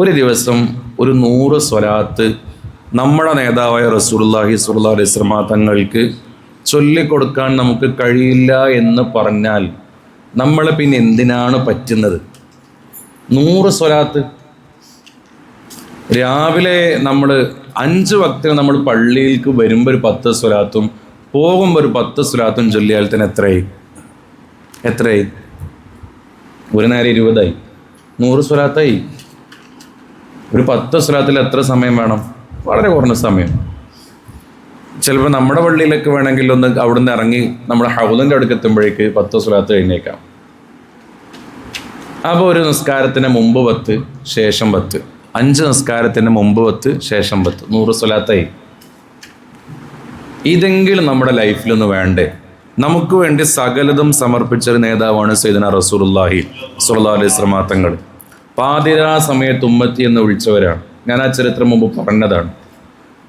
ഒരു ദിവസം ഒരു നൂറ് സ്വലാത്ത് നമ്മുടെ നേതാവായ റസൂലുള്ളാഹി സുല്ലാ അലൈഹി വസല്ലമ തങ്ങൾക്ക് ചൊല്ലിക്കൊടുക്കാൻ നമുക്ക് കഴിയില്ല എന്ന് പറഞ്ഞാൽ നമ്മൾ പിന്നെ എന്തിനാണ് പറ്റുന്നത്? നൂറ് സ്വലാത്ത്. രാവിലെ നമ്മൾ അഞ്ച് വക്തിന് നമ്മൾ പള്ളിയിലേക്ക് വരുമ്പോൾ ഒരു പത്ത് സ്വലാത്തും പോകുമ്പോൾ ഒരു പത്ത് സ്വലാത്തും ചൊല്ലിയാൽ തന്നെ എത്രയായി? എത്രയായി? ഒരു നേരം ഇരുപതായി. നൂറ് സ്വലാത്തായി. ഒരു പത്ത് സ്ഥലത്തിൽ എത്ര സമയം വേണം? വളരെ കുറഞ്ഞ സമയം. ചിലപ്പോൾ നമ്മുടെ പള്ളിയിലൊക്കെ വേണമെങ്കിൽ ഒന്ന് അവിടുന്ന് ഇറങ്ങി നമ്മുടെ ഹൗലിന്റെ അടുക്ക് എത്തുമ്പോഴേക്ക് പത്ത് സ്വലാത്ത് കഴിഞ്ഞേക്കാം അപ്പോൾ ഒരു നിസ്കാരത്തിന് മുമ്പ് പത്ത് ശേഷം പത്ത്. അഞ്ച് നിസ്കാരത്തിന് മുമ്പ് പത്ത് ശേഷം പത്ത്. നൂറ് സ്വലാത്തായി. ഇതെങ്കിലും നമ്മുടെ ലൈഫിലൊന്ന് വേണ്ടേ? നമുക്ക് വേണ്ടി സകലതും സമർപ്പിച്ചൊരു നേതാവാണ് സൈദന റസൂലുള്ളാഹി സുല്ലാ അലൈഹി സ്വമാത്തങ്ങൾ പാതിരാ സമയത്ത് ഉമ്മത്തി എന്ന് വിളിച്ചവരാണ്. ഞാൻ ആ ചരിത്രം മുമ്പ് പറഞ്ഞതാണ്.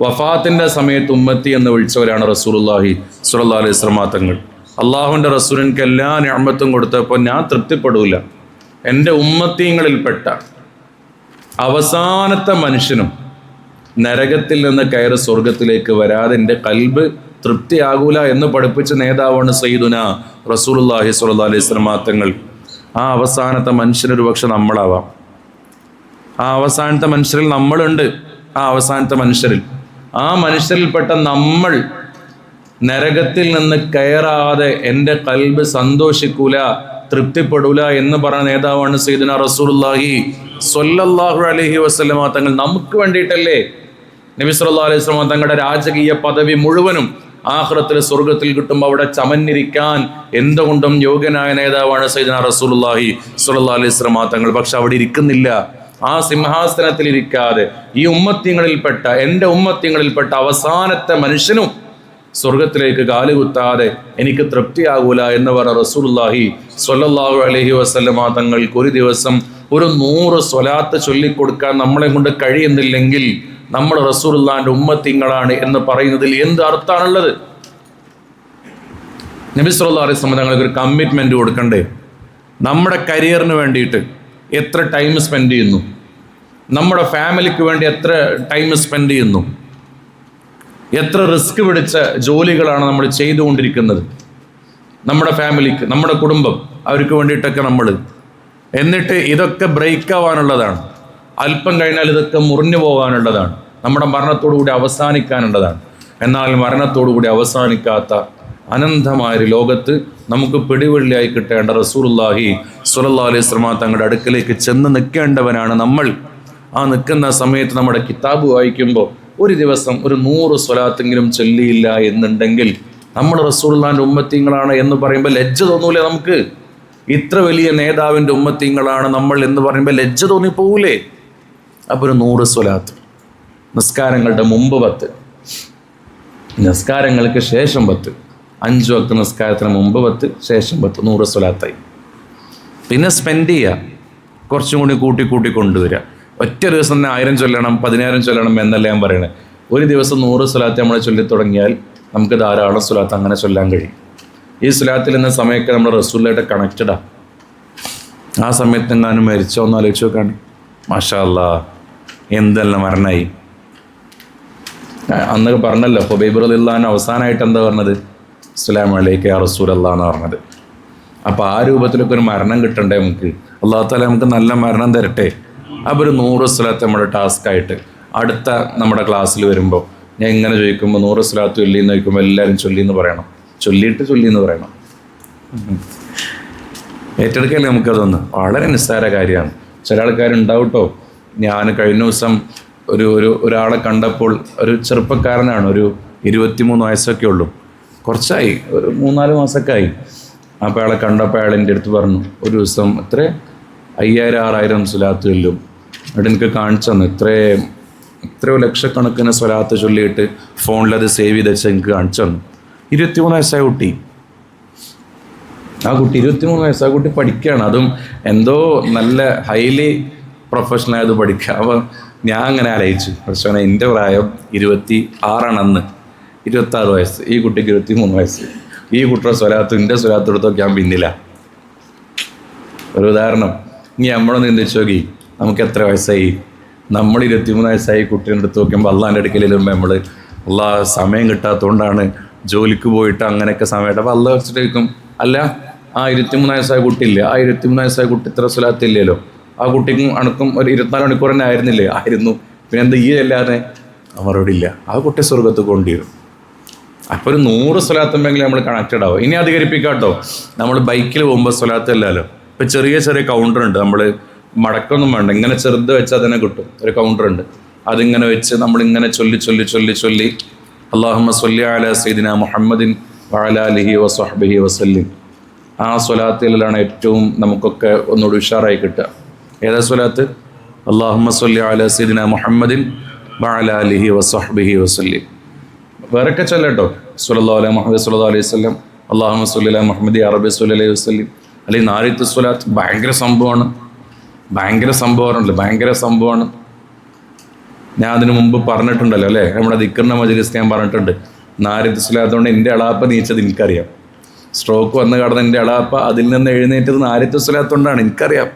വഫാത്തിന്റെ സമയത്ത് ഉമ്മത്തി എന്ന് വിളിച്ചവരാണ് റസൂലുള്ളാഹി സുല്ലാ അലൈഹി സ്വമാത്തങ്ങൾ അള്ളാഹുവിന്റെ റസൂലിൻക്ക് എല്ലാ ഞാമത്തും കൊടുത്തപ്പോൾ ഞാൻ തൃപ്തിപ്പെടൂല. എന്റെ ഉമ്മത്തിങ്ങളിൽപ്പെട്ട അവസാനത്തെ മനുഷ്യനും നരകത്തിൽ നിന്ന് കയറി സ്വർഗത്തിലേക്ക് വരാതെ എന്റെ കൽബ് തൃപ്തിയാകൂല എന്ന് പഠിപ്പിച്ച നേതാവാണ് സയ്യിദുന റസൂലുള്ളാഹി സ്വല്ലല്ലാഹി അലൈഹി വസല്ലം തങ്ങൾ. ആ അവസാനത്തെ മനുഷ്യനൊരു പക്ഷെ നമ്മളാവാം. ആ അവസാനത്തെ മനുഷ്യരിൽ നമ്മളുണ്ട്. ആ അവസാനത്തെ മനുഷ്യരിൽ. ആ മനുഷ്യരിൽപ്പെട്ട നമ്മൾ നരകത്തിൽ നിന്ന് കയറാതെ എന്റെ കൽബ് സന്തോഷിക്കൂല തൃപ്തിപ്പെടൂല എന്ന് പറഞ്ഞ നേതാവാണ് സയ്യിദുന റസൂലുള്ളാഹി സൊല്ലാഹു അലഹി വസ്ലമ തങ്ങൾ നമുക്ക് വേണ്ടിയിട്ടല്ലേ? നബി സല്ലാ അലൈഹി വസല്ലമ തങ്ങളുടെ രാജകീയ പദവി മുഴുവനും ആഖിറത്തിൽ സ്വർഗത്തിൽ കിട്ടുമ്പോൾ അവിടെ ചമന്നിരിക്കാൻ എന്തുകൊണ്ടും യോഗ്യനായ നേതാവാണ് സയ്യിദുന റസൂലുള്ളാഹി സുല്ലാ അലൈഹി വസല്ലമ തങ്ങൾ. പക്ഷെ അവിടെ ഇരിക്കുന്നില്ല. ആ സിംഹാസനത്തിൽ ഇരിക്കാതെ ഈ ഉമ്മത്യങ്ങളിൽപ്പെട്ട എന്റെ ഉമ്മത്യങ്ങളിൽപ്പെട്ട അവസാനത്തെ മനുഷ്യനും സ്വർഗത്തിലേക്ക് കാലുകുത്താതെ എനിക്ക് തൃപ്തിയാകൂല എന്ന് പറഞ്ഞ റസൂലുള്ളാഹി സൊല്ലാഹു അലഹി വസല്ലമ തങ്ങൾക്ക് ഒരു ദിവസം ഒരു നൂറ് സ്വലാത്ത് ചൊല്ലിക്കൊടുക്കാൻ നമ്മളെ കൊണ്ട് കഴിയുന്നില്ലെങ്കിൽ നമ്മൾ റസൂലുള്ളാന്റെ ഉമ്മത്തിങ്ങളാണ് എന്ന് പറയുന്നതിൽ എന്ത് അർത്ഥമാണുള്ളത്? നബി സല്ലല്ലാഹു അലൈഹി വസല്ലം തങ്ങൾക്ക് ഒരു കമ്മിറ്റ്മെന്റ് കൊടുക്കണ്ടേ? നമ്മുടെ കരിയറിന് വേണ്ടിയിട്ട്. എത്ര ടൈം സ്പെൻഡ് ചെയ്യുന്നു? നമ്മുടെ ഫാമിലിക്ക് വേണ്ടി എത്ര ടൈം സ്പെൻഡ് ചെയ്യുന്നു? എത്ര റിസ്ക് പിടിച്ച ജോലികളാണ് നമ്മൾ ചെയ്തുകൊണ്ടിരിക്കുന്നത്? നമ്മുടെ ഫാമിലിക്ക് നമ്മുടെ കുടുംബം അവർക്ക് വേണ്ടിയിട്ടൊക്കെ നമ്മൾ. എന്നിട്ട് ഇതൊക്കെ ബ്രേക്ക് ആവാനുള്ളതാണ്. അല്പം കഴിഞ്ഞാൽ ഇതൊക്കെ മുറിഞ്ഞു പോകാനുള്ളതാണ്. നമ്മുടെ മരണത്തോടു കൂടി അവസാനിക്കാനുള്ളതാണ്. എന്നാൽ മരണത്തോടു കൂടി അവസാനിക്കാത്ത അനന്തമായൊരു ലോകത്ത് നമുക്ക് പിടിവള്ളിയായി കിട്ടേണ്ട റസൂലുള്ളാഹി സുലല്ലാ അലൈഹി സ്വലമ തങ്ങളുടെ അടുക്കലേക്ക് ചെന്ന് നിൽക്കേണ്ടവനാണ് നമ്മൾ. ആ നിൽക്കുന്ന സമയത്ത് നമ്മുടെ കിതാബ് വായിക്കുമ്പോൾ ഒരു ദിവസം ഒരു നൂറ് സ്വലാത്തെങ്കിലും ചൊല്ലിയില്ല എന്നുണ്ടെങ്കിൽ നമ്മൾ റസൂള്ളാന്റെ ഉമ്മത്തിങ്ങളാണ് എന്ന് പറയുമ്പോൾ ലജ്ജ തോന്നൂലേ നമുക്ക്? ഇത്ര വലിയ നേതാവിന്റെ ഉമ്മത്തിങ്ങളാണ് നമ്മൾ എന്ന് പറയുമ്പോൾ ലജ്ജ തോന്നിപ്പോകൂലേ അപ്പോൾ ഒരു നൂറ് സ്വലാത്ത് നിസ്കാരങ്ങളുടെ മുമ്പ് പത്ത് നിസ്കാരങ്ങൾക്ക് ശേഷം പത്ത് അഞ്ച് വക്ത് നിസ്കാരത്തിന് മുമ്പ് പത്ത് ശേഷം പത്ത് നൂറ് സ്വലാത്തായി. പിന്നെ സ്പെൻഡ് ചെയ്യുക. കുറച്ചും കൂടി കൂട്ടി കൂട്ടി കൊണ്ടുവരിക. ഒറ്റ ദിവസം തന്നെ ആയിരം ചൊല്ലണം പതിനായിരം ചൊല്ലണം എന്നല്ല ഞാൻ പറയണത്. ഒരു ദിവസം നൂറ് സ്വലാത്ത് നമ്മൾ ചൊല്ലി തുടങ്ങിയാൽ നമുക്ക് ധാരാളം സ്വലാത്ത് അങ്ങനെ ചൊല്ലാൻ കഴിയും. ഈ സ്വലാത്തിൽ എന്ന സമയമൊക്കെ നമ്മൾ റസൂലായിട്ട് കണക്റ്റഡാ ആ. സമയത്ത് എങ്ങാനും മരിച്ചോ എന്ന് ആലോചിച്ച് നോക്കാണ് മാഷാ എന്തല്ല മരണമായി അന്നൊക്കെ പറഞ്ഞല്ലോ ഹുബൈബ് റലിള്ളാൻ അവസാനമായിട്ട് എന്താ പറഞ്ഞത്? അസ്സലാമു അലൈക്കും യാ റസൂൽ അല്ലാ എന്ന് പറഞ്ഞത്. അപ്പോൾ ആ രൂപത്തിലൊക്കെ ഒരു മരണം കിട്ടണ്ടേ നമുക്ക്? അള്ളാഹു താല നമുക്ക് നല്ല മരണം തരട്ടെ? അപ്പോൾ ഒരു നൂറ് സ്ഥലത്ത് നമ്മുടെ ടാസ്ക് ആയിട്ട് അടുത്ത നമ്മുടെ ക്ലാസ്സിൽ വരുമ്പോൾ ഞാൻ ഇങ്ങനെ ചോദിക്കുമ്പോൾ നൂറ് സ്ഥലത്ത് ചൊല്ലി എന്ന് ചോദിക്കുമ്പോൾ എല്ലാവരും ചൊല്ലി എന്ന് പറയണം. ചൊല്ലിയിട്ട് ചൊല്ലി എന്ന് പറയണം. ഏറ്റെടുക്കല്ലേ നമുക്കതൊന്ന് വളരെ നിസ്സാര കാര്യമാണ്. ചില ആൾക്കാരുണ്ടാവും കേട്ടോ ഞാൻ കഴിഞ്ഞ ദിവസം ഒരു ഒരു ഒരാളെ കണ്ടപ്പോൾ ഒരു ചെറുപ്പക്കാരനാണ് ഒരു ഇരുപത്തിമൂന്ന് വയസ്സൊക്കെ ഉള്ളൂ. കുറച്ചായി. ഒരു മൂന്നാൽ മാസമൊക്കെ ആയി അപ്പോൾ അയാളെ കണ്ടപ്പോൾ അയാൾ എന്റെ അടുത്ത് പറഞ്ഞു ഒരു ദിവസം എത്ര? അയ്യായിരം ആറായിരം സ്വലാത്ത് ചൊല്ലും. എന്നിട്ട് എനിക്ക് കാണിച്ചു തന്നു. ഇത്രയും എത്രയോ ലക്ഷക്കണക്കിന് സ്വലാത്ത് ചൊല്ലിയിട്ട് ഫോണിലത് സേവ് ചെയ്ത് വെച്ച് എനിക്ക് കാണിച്ചു തന്നു. ഇരുപത്തിമൂന്ന് വയസ്സായ കുട്ടി. ആ കുട്ടി ഇരുപത്തിമൂന്ന് വയസ്സായ ആ കുട്ടി പഠിക്കുകയാണ്. അതും എന്തോ നല്ല ഹൈലി പ്രൊഫഷണൽ ആയത് പഠിക്കുക. അപ്പോൾ ഞാൻ അങ്ങനെ ആലോചിച്ചു. പക്ഷേ എന്റെ പ്രായം ഇരുപത്തി ആറാണ് അന്ന്. ഇരുപത്താറ് വയസ്സ്. ഈ കുട്ടിക്ക് ഇരുപത്തി മൂന്ന് വയസ്സ്. ഈ കുട്ടിയുടെ സ്വലാത്ത് എന്റെ സ്വലാത്ത് എടുത്തൊക്കെ ഞാൻ പിന്നില്ല ഒരു ഉദാഹരണം. ഇനി നമ്മളൊന്ന് ചിന്തിച്ചു നോക്കി. നമുക്ക് എത്ര വയസ്സായി? നമ്മൾ ഇരുപത്തിമൂന്ന് വയസ്സായി കുട്ടീന്റെ അടുത്ത് നോക്കുമ്പോൾ അള്ളാന്റെ അടുക്കൽ വരുമ്പോൾ നമ്മൾ അള്ളാ സമയം കിട്ടാത്തതുകൊണ്ടാണ് ജോലിക്ക് പോയിട്ട് അങ്ങനെയൊക്കെ സമയമായിട്ട് അപ്പോൾ അള്ളാഹ് വെച്ചിട്ട് ചോദിക്കും അല്ല ആ ഇരുപത്തിമൂന്ന് വയസ്സായ കുട്ടിയില്ലേ? ആ ഇരുപത്തിമൂന്ന് വയസ്സായ കുട്ടി ഇത്ര സ്വലാത്തില്ലല്ലോ ആ കുട്ടിക്കും അണുക്കും ഒരു ഇരുപത്തിനാല് മണിക്കൂർ തന്നെ ആയിരുന്നില്ലേ? ആയിരുന്നു. പിന്നെ എന്താ ഈ അല്ലാതെ അവരോടില്ല. ആ കുട്ടി സ്വർഗത്ത് കൊണ്ടുവരും. അപ്പോൾ ഒരു നൂറ് സ്വലാത്തുണ്ടെങ്കിൽ നമ്മൾ കണക്റ്റഡ് ആവും. ഇനി അധികരിപ്പിക്കാം കേട്ടോ. നമ്മൾ ബൈക്കിൽ പോകുമ്പോൾ സ്വലാത്ത് അല്ലല്ലോ. ഇപ്പം ചെറിയ ചെറിയ കൗണ്ടർ ഉണ്ട്. നമ്മൾ മടക്കൊന്നും വേണ്ട. ഇങ്ങനെ ചെറുത് വെച്ചാൽ തന്നെ കിട്ടും. ഒരു കൗണ്ടർ ഉണ്ട്. അതിങ്ങനെ വെച്ച് നമ്മളിങ്ങനെ ചൊല്ലി ചൊല്ലി ചൊല്ലി ചൊല്ലി അള്ളാഹുമ്മ സൊല്ലി അല സൈദിന മുഹമ്മദിൻ വഅലാലിഹി വസ്ഹബിഹി വസല്ലിം. ആ സ്വലാത്തിലാണ് ഏറ്റവും നമുക്കൊക്കെ ഒന്നുകൂടി ഉഷാറായി കിട്ടുക. ഏതാ സ്വലാത്ത്? അള്ളാഹുമ്മ സൊല്ലി അല സൈദിന മുഹമ്മദിൻ വഅലാലിഹി വസ്ഹബിഹി വസല്ലിം. വേറൊക്കെ ചൊല്ലട്ടോ? സുലല്ലാ അലൈഹി മുഹമ്മദ് സുല്ലാ അലൈഹി വസ്ലം അള്ളാഹു സുല്ലാ മുഹമ്മദി അറബി സുല്ല അലൈഹി വസ്ലം അല്ലെങ്കിൽ നാരിത്ത് സുലാത്ത് ഭയങ്കര സംഭവമാണ്. ഭയങ്കര സംഭവമാണല്ലോ ഭയങ്കര സംഭവമാണ്. ഞാൻ അതിനു മുമ്പ് പറഞ്ഞിട്ടുണ്ടല്ലോ അല്ലേ? നമ്മുടെ ദിക്കറിന്റെ മജലിസ് ഞാൻ പറഞ്ഞിട്ടുണ്ട്. നാരിത്ത് സ്വലാത്ത് കൊണ്ട് എന്റെ അളാപ്പ നീച്ചത് എനിക്കറിയാം. സ്ട്രോക്ക് വന്ന് കടന്ന എന്റെ അളാപ്പ അതിൽ നിന്ന് എഴുന്നേറ്റത് നാരിത്ത് സ്വലാത്ത് കൊണ്ടാണ് എനിക്കറിയാം.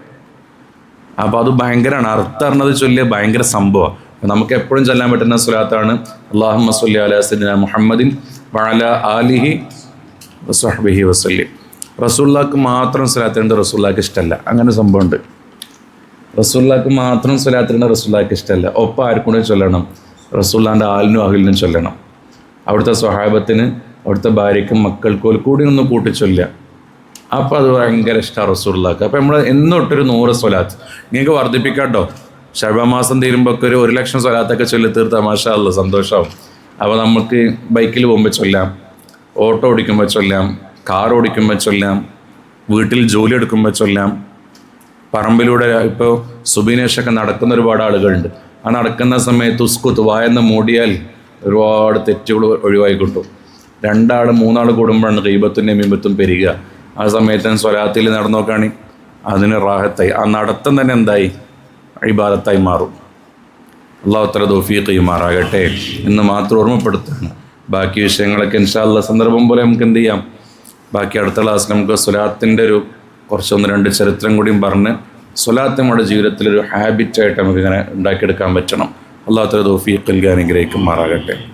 അപ്പോൾ അത് ഭയങ്കരമാണ് അർത്ഥം അറിഞ്ഞത് ചൊല്ലിയ ഭയങ്കര സംഭവമാണ് നമുക്ക് എപ്പോഴും ചൊല്ലാൻ പറ്റുന്ന സ്വലാത്താണ്. അള്ളാഹു സല്ലി അല സദിന മുഹമ്മദിൻ വഅല ആലിഹി വസ്ഹബിഹി വസല്ലി. റസൂല്ലാക്ക് മാത്രം സ്വലാത്തുണ്ട് റസൂല്ലാക്ക് ഇഷ്ടമല്ല അങ്ങനെ സംഭവമുണ്ട്. റസൂല്ലാക്ക് മാത്രം സ്വലാത്തുണ്ട് റസൂല്ലാക്ക് ഇഷ്ടമല്ല ഒപ്പം ആർക്കൂടെ ചൊല്ലണം. റസൂല്ലാന്റെ ആലിനും അഹിലിനും ചൊല്ലണം. അവിടുത്തെ സ്വഹാബത്തിന് അവിടുത്തെ ഭാര്യയ്ക്കും മക്കൾക്കും കൂടി ഒന്ന് കൂട്ടി ചൊല്ലുക അപ്പോൾ അത് ഭയങ്കര ഇഷ്ടമാണ് റസൂള്ളാക്ക് അപ്പോൾ നമ്മൾ എന്നൊട്ടൊരു നൂറ് സ്വലാത്ത്. നിങ്ങൾക്ക് വർദ്ധിപ്പിക്കാട്ടോ ശബമാസം തീരുമ്പോൾ ഒരു ഒരു ലക്ഷം സ്വലാത്തൊക്കെ ചൊല്ലി തീർത്ത മാഷാല്ല സന്തോഷമാവും അപ്പോൾ നമുക്ക് ബൈക്കിൽ പോകുമ്പോൾ ചൊല്ലാം ഓട്ടോ ഓടിക്കുമ്പോൾ ചൊല്ലാം കാർ ഓടിക്കുമ്പോൾ ചൊല്ലാം വീട്ടിൽ ജോലി എടുക്കുമ്പോൾ ചൊല്ലാം. പറമ്പിലൂടെ ഇപ്പോൾ സുബിനേഷൊക്കെ നടക്കുന്ന ഒരുപാട് ആളുകളുണ്ട്. ആ നടക്കുന്ന സമയത്ത് ഉസ്കുത്ത് വായെന്ന് മൂടിയാൽ ഒരുപാട് തെറ്റുകൾ ഒഴിവായി കിട്ടും. രണ്ടാൾ മൂന്നാൾ കൂടുമ്പോഴാണ് ദൈവത്തിന്റെ മിമ്പത്തും പെരുക ആ സമയത്ത് സ്വലാത്തിൽ നടന്നു നോക്കുകയാണെങ്കിൽ അതിന് റാഹത്തായി. ആ നടത്തം തന്നെ എന്തായി? ഇബാദത്തായി മാറും. അള്ളാഹു തല തോഫീഖ് മാറാകട്ടെ എന്ന് മാത്രം ഓർമ്മപ്പെടുത്തുകയാണ് ബാക്കി വിഷയങ്ങളൊക്കെ ഇൻഷാല്ല സന്ദർഭം പോലെ നമുക്ക് എന്ത് ചെയ്യാം? ബാക്കി അടുത്ത ക്ലാസ് നമുക്ക് സ്വലാത്തിന്റെ ഒരു കുറച്ചൊന്ന് രണ്ട് ചരിത്രം കൂടിയും പറഞ്ഞ് സ്വലാത്ത് നമ്മുടെ ജീവിതത്തിലൊരു ഹാബിറ്റായിട്ട് നമുക്ക് ഇങ്ങനെ ഉണ്ടാക്കിയെടുക്കാൻ പറ്റണം. അള്ളാഹു തല തോഫീഖ് നൽകാൻ അനുഗ്രഹിക്കുമാറാകട്ടെ